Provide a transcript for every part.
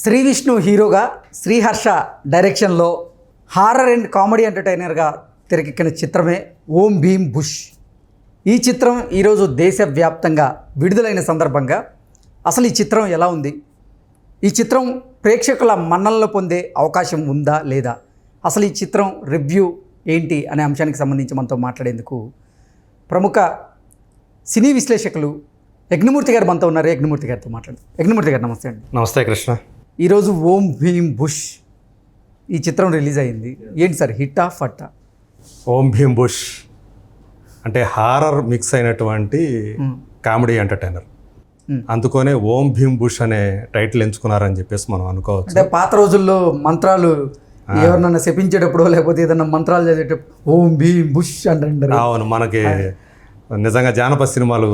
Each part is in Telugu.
శ్రీ విష్ణు హీరోగా శ్రీహర్ష డైరెక్షన్లో హారర్ అండ్ కామెడీ ఎంటర్టైనర్గా తెరకెక్కిన చిత్రమే ఓం భీమ్ బుష్. ఈ చిత్రం ఈరోజు దేశవ్యాప్తంగా విడుదలైన సందర్భంగా అసలు ఈ చిత్రం ఎలా ఉంది? ఈ చిత్రం ప్రేక్షకుల మన్నలను పొందే అవకాశం ఉందా లేదా? అసలు ఈ చిత్రం రివ్యూ ఏంటి అనే అంశానికి సంబంధించి మనతో మాట్లాడేందుకు ప్రముఖ సినీ విశ్లేషకులు యజ్ఞమూర్తి గారు మనతో ఉన్నారు. యజ్ఞమూర్తి గారితో మాట్లాడు యజ్ఞమూర్తి గారు నమస్తే అండి. నమస్తే కృష్ణ. ఈరోజు ఓం భీమ్ బుష్ ఈ చిత్రం రిలీజ్ అయింది. ఏంటి సార్? హిట్టా ఫట్టా? ఓం భీమ్ బుష్ అంటే హారర్ మిక్స్ అయినటువంటి కామెడీ ఎంటర్టైనర్. అందుకనే ఓం భీమ్ బుష్ అనే టైటిల్ ఎంచుకున్నారని చెప్పేసి మనం అనుకోవచ్చు. అంటే పాత రోజుల్లో మంత్రాలు ఎవరినన్నా శపించేటప్పుడు లేకపోతే ఏదన్నా మంత్రాలు చదివేటప్పుడు ఓం భీమ్ బుష్ అంటారు అవును మనకి నిజంగా జానపద సినిమాలు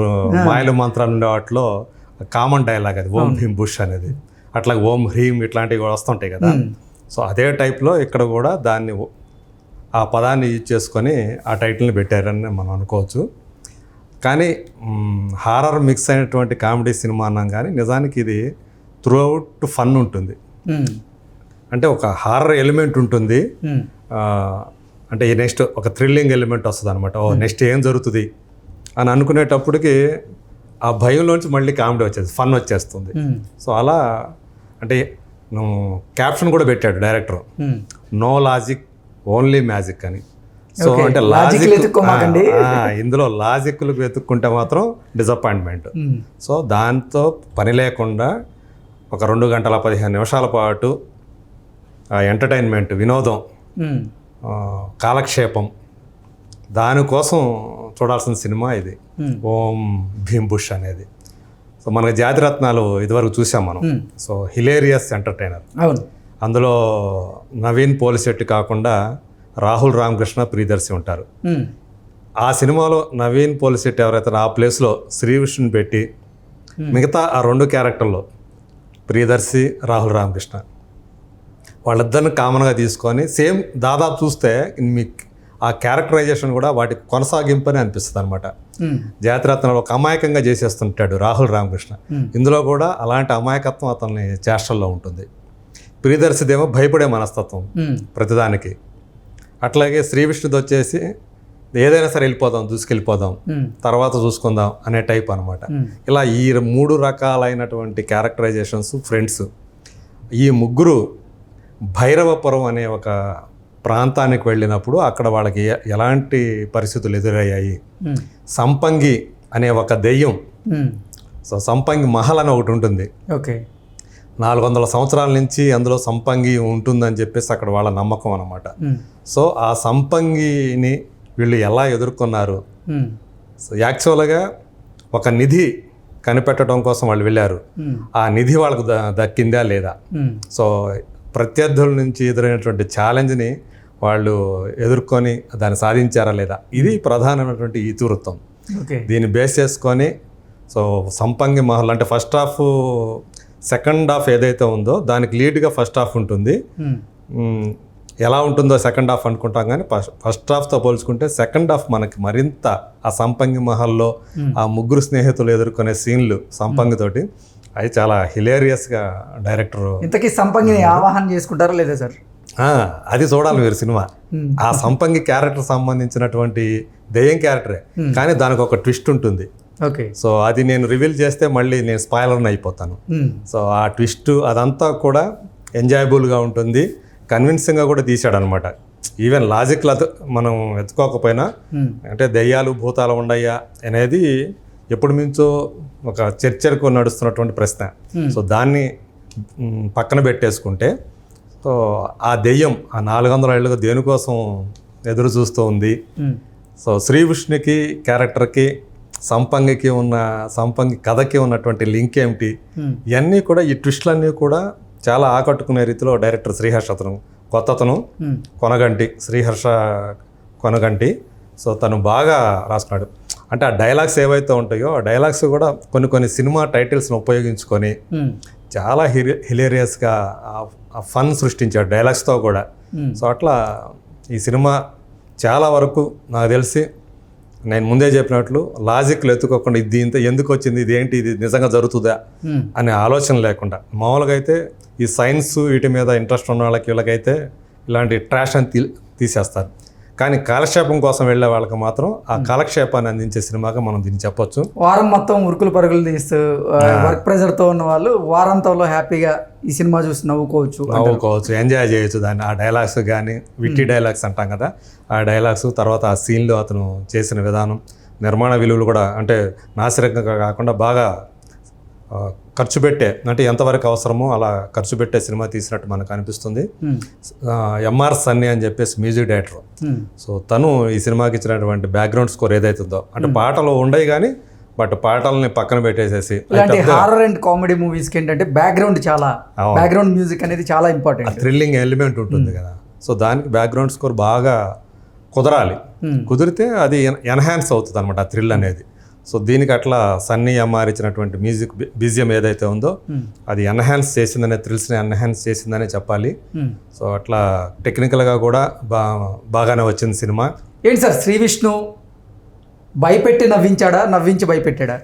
మాయలు మంత్రాలు ఉండే వాటిలో కామన్ డైలాగ్ అది ఓం భీమ్ బుష్ అనేది. అట్లా ఓం హ్రీం ఇట్లాంటివి కూడా వస్తుంటాయి కదా. సో అదే టైప్లో ఇక్కడ కూడా దాన్ని ఆ పదాన్ని యూజ్ చేసుకొని ఆ టైటిల్ని పెట్టారని మనం అనుకోవచ్చు. కానీ హారర్ మిక్స్ అయినటువంటి కామెడీ సినిమా అన్నాం కానీ నిజానికి ఇది త్రూ అవుట్ ఫన్ ఉంటుంది. అంటే ఒక హారర్ ఎలిమెంట్ ఉంటుంది. అంటే ఈ నెక్స్ట్ ఒక థ్రిల్లింగ్ ఎలిమెంట్ వస్తుంది అనమాట ఓ నెక్స్ట్ ఏం జరుగుతుంది? అని అనుకునేటప్పటికి ఆ భయంలోంచి మళ్ళీ కామెడీ వచ్చేది ఫన్ వచ్చేస్తుంది. సో అలా అంటే క్యాప్షన్ కూడా పెట్టాడు director no logic only magic అని. సో. అంటే లాజిక్. ఇందులో లాజిక్లు వెతుక్కుంటే మాత్రం డిసప్పాయింట్మెంట్ సో దాంతో పని లేకుండా ఒక రెండు గంటల పదిహేను నిమిషాల పాటు ఎంటర్టైన్మెంట్ వినోదం ఆ, కాలక్షేపం. దానికోసం చూడాల్సిన సినిమా ఇది. ఓం భీమ్ బుష్ అనేది. సో మనకి జాతిరత్నాలు ఇదివరకు చూసాం మనం. So hilarious entertainer. అవును. అందులో నవీన్ పోలిశెట్టి కాకుండా రాహుల్ రామకృష్ణ ప్రియదర్శి ఉంటారు. ఆ సినిమాలో నవీన్ పోలిశెట్టి ఎవరైతే ఆ ప్లేస్లో శ్రీ విష్ణుని పెట్టి మిగతా ఆ రెండు క్యారెక్టర్లో ప్రియదర్శి రాహుల్ రామకృష్ణ వాళ్ళిద్దరిని కామన్గా తీసుకొని సేమ్ దాదాపు చూస్తే మీకు ఆ క్యారెక్టరైజేషన్ కూడా వాటి కొనసాగింపు అని అనిపిస్తుంది అనమాట. జాతిరత్నాలు ఒక అమాయకంగా చేసేస్తుంటాడు రాహుల్ రామకృష్ణ. ఇందులో కూడా అలాంటి అమాయకత్వం అతని చేష్టల్లో ఉంటుంది. ప్రియదర్శిదేమో భయపడే మనస్తత్వం. ప్రతిదానికి. అట్లాగే శ్రీ విష్ణుది వచ్చేసి ఏదైనా సరే వెళ్ళిపోదాం దూసుకెళ్ళిపోదాం. తర్వాత చూసుకుందాం అనే టైప్ అనమాట ఇలా ఈ మూడు రకాలైనటువంటి క్యారెక్టరైజేషన్స్ ఫ్రెండ్స్ ఈ ముగ్గురు భైరవపురం అనే ఒక ప్రాంతానికి వెళ్ళినప్పుడు అక్కడ వాళ్ళకి ఎలాంటి పరిస్థితులు ఎదురయ్యాయి. సంపంగి అనే ఒక దెయ్యం. సో సంపంగి మహల్ అని ఒకటి ఉంటుంది ఓకే నాలుగు వందల సంవత్సరాల నుంచి అందులో సంపంగి ఉంటుందని చెప్పేసి అక్కడ వాళ్ళ నమ్మకం అనమాట. సో ఆ సంపంగిని వీళ్ళు ఎలా ఎదుర్కొన్నారు. సో యాక్చువల్గా ఒక నిధి కనిపెట్టడం కోసం వాళ్ళు వెళ్ళారు. ఆ నిధి వాళ్ళకు ద- దక్కిందా లేదా. సో ప్రత్యర్థుల నుంచి ఎదురైనటువంటి ఛాలెంజ్ని వాళ్ళు ఎదుర్కొని దాన్ని సాధించారా లేదా? ఇది ప్రధానమైనటువంటి ఇతివృత్తం దీన్ని బేస్ చేసుకొని సో సంపంగి మహల్ అంటే ఫస్ట్ హాఫ్ సెకండ్ హాఫ్ ఏదైతే ఉందో దానికి లీడ్గా ఫస్ట్ హాఫ్ ఉంటుంది. మ్మ్. ఎలా ఉంటుందో సెకండ్ హాఫ్ అనుకుంటాం కానీ ఫస్ట్ ఫస్ట్ హాఫ్తో పోల్చుకుంటే సెకండ్ హాఫ్ మనకి మరింత ఆ సంపంగి మహల్లో ఆ ముగ్గురు స్నేహితులు ఎదుర్కొనే సీన్లు సంపంగితోటి అవి చాలా హిలేరియస్గా డైరెక్టర్ ఇంతకీ సంపంగిని ఆవాహన చేసుకుంటారా లేదా సార్ అది చూడాలి మీరు సినిమా. ఆ సంపంగి క్యారెక్టర్ సంబంధించినటువంటి దెయ్యం క్యారెక్టరే. కానీ దానికి ఒక ట్విస్ట్ ఉంటుంది. ఓకే. సో అది నేను రివీల్ చేస్తే మళ్ళీ నేను స్పాయిలర్ని అయిపోతాను. సో ఆ ట్విస్ట్ అదంతా కూడా ఎంజాయబుల్గా ఉంటుంది. కన్విన్సింగ్గా కూడా తీశాడు అనమాట ఈవెన్ లాజిక్లు మనం ఎత్తుకోకపోయినా. అంటే దెయ్యాలు భూతాలు ఉండయ్యా అనేది ఎప్పుడు మించో ఒక చర్చకు నడుస్తున్నటువంటి ప్రశ్న. సో దాన్ని పక్కన పెట్టేసుకుంటే సో ఆ దెయ్యం ఆ నాలుగు వందల ఏళ్ళుగా దేనికోసం ఎదురు చూస్తూ ఉంది. సో శ్రీ విష్ణుకి క్యారెక్టర్కి సంపంగికి ఉన్న సంపంగి కథకి ఉన్నటువంటి లింక్ ఏమిటి. ఇవన్నీ కూడా ఈ ట్విస్టులన్నీ కూడా చాలా ఆకట్టుకునే రీతిలో డైరెక్టర్ శ్రీహర్ష అతను కొత్త అతను. కొనగంటి శ్రీహర్ష కొనగంటి సో తను బాగా రాసుకున్నాడు అంటే ఆ డైలాగ్స్ ఏవైతే ఉంటాయో ఆ డైలాగ్స్ కూడా కొన్ని కొన్ని సినిమా టైటిల్స్ని ఉపయోగించుకొని. చాలా హిరి హిలేరియస్గా ఆ ఫన్ సృష్టించాడు డైలాగ్స్తో కూడా. సో అట్లా ఈ సినిమా చాలా వరకు నాకు తెలిసి నేను ముందే చెప్పినట్లు లాజిక్లు ఎత్తుకోకుండా ఇది ఇంత ఎందుకు వచ్చింది ఇది ఏంటి ఇది నిజంగా జరుగుతుందా అనే ఆలోచన లేకుండా. మామూలుగా అయితే ఈ సైన్స్ వీటి మీద ఇంట్రెస్ట్ ఉన్న వాళ్ళకి వీళ్ళకైతే ఇలాంటి ట్రాష్ అని తీ తీసేస్తారు. కానీ కాలక్షేపం కోసం వెళ్ళే వాళ్ళకి మాత్రం ఆ కాలక్షేపాన్ని అందించే సినిమాగా మనం దీన్ని చెప్పొచ్చు. వారం మొత్తం ఉరుకులు పరుగులు తీస్తూ వర్క్ ప్రెజర్తో ఉన్న వాళ్ళు వారాంతంలో హ్యాపీగా ఈ సినిమా చూసి నవ్వుకోవచ్చు నవ్వుకోవచ్చు ఎంజాయ్ చేయొచ్చు దాన్ని. ఆ డైలాగ్స్ కానీ విట్టి డైలాగ్స్ అంటాం కదా ఆ డైలాగ్స్ తర్వాత ఆ సీన్లో అతను చేసిన విధానం నిర్మాణ విలువలు కూడా అంటే నాసిరకంగా కాకుండా బాగా ఖర్చు పెట్టే అంటే ఎంతవరకు అవసరమో అలా ఖర్చు పెట్టే సినిమా తీసినట్టు మనకు అనిపిస్తుంది. ఎంఆర్ సన్నీ అని చెప్పేసి మ్యూజిక్ డైరెక్టర్. సో తను ఈ సినిమాకి ఇచ్చినటువంటి బ్యాక్గ్రౌండ్ స్కోర్ ఏదైతుందో అంటే పాటలు ఉండయి కానీ బట్ పాటల్ని పక్కన పెట్టేసేసి ఇలాంటి హారర్ అండ్ కామెడీ మూవీస్కి ఏంటంటే బ్యాక్గ్రౌండ్ చాలా. బ్యాక్గ్రౌండ్ మ్యూజిక్ అనేది చాలా ఇంపార్టెంట్ థ్రిల్లింగ్ ఎలిమెంట్ ఉంటుంది కదా. సో దానికి బ్యాక్గ్రౌండ్ స్కోర్ బాగా కుదరాలి. కుదిరితే అది ఎన్హాన్స్ అవుతుంది అనమాట ఆ థ్రిల్ అనేది. సో దీనికి అట్లా సన్నీ ఎంఆర్ ఇచ్చినటువంటి మ్యూజిక్ బీజియం ఏదైతే ఉందో అది ఎన్హాన్స్ చేసిందనే థ్రిల్స్ని ఎన్హాన్స్ చేసిందనే చెప్పాలి. సో అట్లా టెక్నికల్గా కూడా బా బాగానే వచ్చింది సినిమా. ఏంటి సార్ శ్రీ విష్ణు భయపెట్టి నవ్వించాడా నవ్వించి భయపెట్టాడా?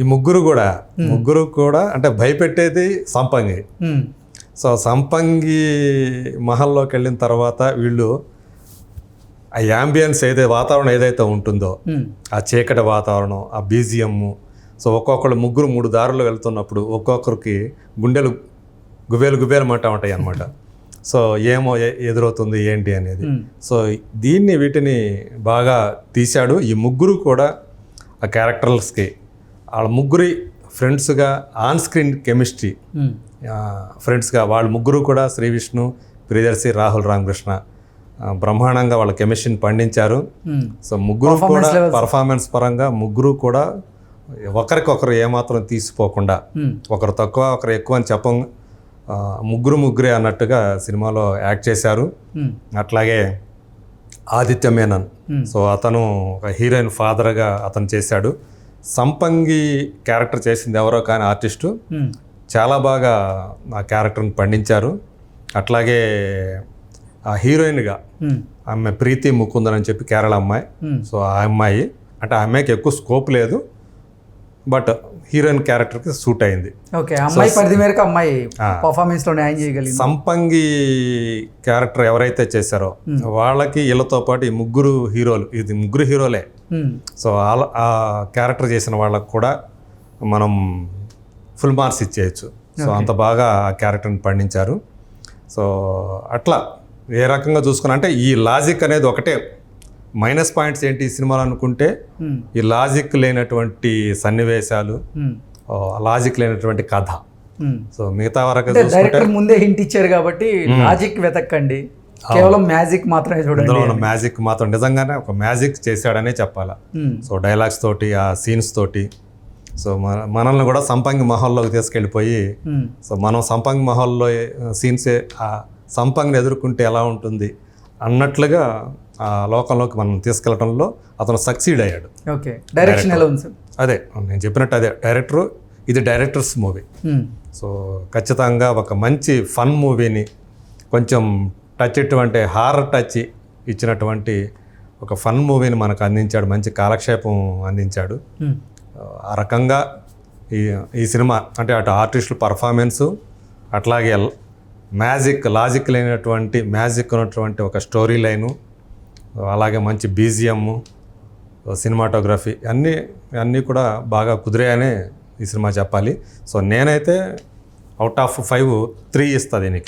ఈ ముగ్గురు కూడా ముగ్గురు కూడా అంటే భయపెట్టేది సంపంగి. సో సంపంగి మహల్లోకి వెళ్ళిన తర్వాత వీళ్ళు ఆ యాంబియన్స్ ఏదైతే వాతావరణం ఏదైతే ఉంటుందో ఆ చీకటి వాతావరణం ఆ బీజిఎమ్ సో ఒక్కొక్కరు ముగ్గురు మూడు దారులు వెళ్తున్నప్పుడు ఒక్కొక్కరికి గుండెలు గుబేలు గుబేలు మంట ఉంటాయి అన్నమాట. సో ఏమో ఎదురవుతుంది ఏంటి అనేది. సో దీన్ని వీటిని బాగా తీశాడు. ఈ ముగ్గురు కూడా ఆ క్యారెక్టర్స్కి వాళ్ళ ముగ్గురి ఫ్రెండ్స్గా ఆన్ స్క్రీన్ కెమిస్ట్రీ ఫ్రెండ్స్గా వాళ్ళు ముగ్గురు కూడా శ్రీ విష్ణు ప్రియదర్శి రాహుల్ రామకృష్ణ బ్రహ్మాండంగా వాళ్ళ కెమిస్ట్రీని పండించారు. ఉమ్, సో ముగ్గురు కూడా. పర్ఫార్మెన్స్ పరంగా ముగ్గురు కూడా ఒకరికొకరు ఏమాత్రం తీసిపోకుండా ఉమ్, ఒకరు తక్కువ ఒకరు ఎక్కువ అని చెప్పం ముగ్గురు ముగ్గురే అన్నట్టుగా సినిమాలో యాక్ట్ చేశారు. ఉమ్, అట్లాగే ఆదిత్య మేనన్. Hmm. సో అతను ఒక హీరోయిన్ ఫాదర్గా అతను చేశాడు. సంపంగి క్యారెక్టర్ చేసింది ఎవరో కానీ ఆర్టిస్టు. చాలా బాగా ఆ క్యారెక్టర్ని పండించారు. అట్లాగే ఆ హీరోయిన్గా ఆమె ప్రీతి ముకుందన్ అని చెప్పి కేరళ అమ్మాయి. సో ఆ అమ్మాయి అంటే ఆ అమ్మాయికి ఎక్కువ స్కోప్ లేదు. బట్ హీరోయిన్ క్యారెక్టర్కి సూట్ అయింది. ఓకే అమ్మాయి పరిధి మేరకు అమ్మాయి ఆ. పర్ఫార్మెన్స్లో న్యాయం చేయగలిగింది. సంపంగి క్యారెక్టర్ ఎవరైతే చేశారో వాళ్ళకి వీళ్ళతో పాటు ఈ ముగ్గురు హీరోలు ఇది ముగ్గురు హీరోలే. సో ఆ క్యారెక్టర్ చేసిన వాళ్ళకు కూడా మనం ఫుల్ మార్క్స్ ఇచ్చేయచ్చు. సో అంత బాగా ఆ క్యారెక్టర్ని పండించారు. సో అట్లా ఏ రకంగా చూసుకున్నా అంటే ఈ లాజిక్ అనేది ఒకటే. మైనస్ పాయింట్స్ ఏంటి ఈ సినిమాలు అనుకుంటే ఈ లాజిక్ లేనటువంటి సన్నివేశాలు లాజిక్ లేనటువంటి కథ. సో మిగతా వరకు డైరెక్టర్ ముందే హింట్ ఇచ్చారు కాబట్టి లాజిక్ వెతక్కండి. కేవలం మ్యాజిక్ మాత్రమే చూడండి. మ్యాజిక్ మాత్రం నిజంగానే ఒక మ్యాజిక్ చేశాడనే చెప్పాలా. సో డైలాగ్స్ తోటి ఆ సీన్స్ తోటి. సో మన మనల్ని కూడా సంపంగి మహల్లోకి తీసుకెళ్ళిపోయి సో మనం సంపంగి మహల్లో సీన్సే సంపంగిని ఎదుర్కొంటే ఎలా ఉంటుంది అన్నట్లుగా ఆ లోకంలోకి మనం తీసుకెళ్ళడంలో అతను సక్సీడ్ అయ్యాడు. ఓకే. డైరెక్షన్ ఎలా ఉంది సార్ అదే నేను చెప్పినట్టు అదే. డైరెక్టరు ఇది డైరెక్టర్స్ మూవీ సో ఖచ్చితంగా ఒక మంచి ఫన్ మూవీని కొంచెం టచ్ ఇటువంటి హారర్ టచ్ ఇచ్చినటువంటి ఒక ఫన్ మూవీని మనకు అందించాడు మంచి కాలక్షేపం అందించాడు. ఉమ్, ఆ రకంగా ఈ ఈ సినిమా అంటే అటు ఆర్టిస్టుల పర్ఫార్మెన్సు అట్లాగే మ్యాజిక్ లాజిక్ లేనటువంటి మ్యాజిక్ ఉన్నటువంటి ఒక స్టోరీ లైను అలాగే మంచి బీజిఎమ్ సినిమాటోగ్రఫీ అన్నీ అన్నీ కూడా బాగా కుదిరాయనే ఈ సినిమా చెప్పాలి. సో నేనైతే అవుట్ ఆఫ్ ఫైవ్ త్రీ ఇస్తా దీనికి.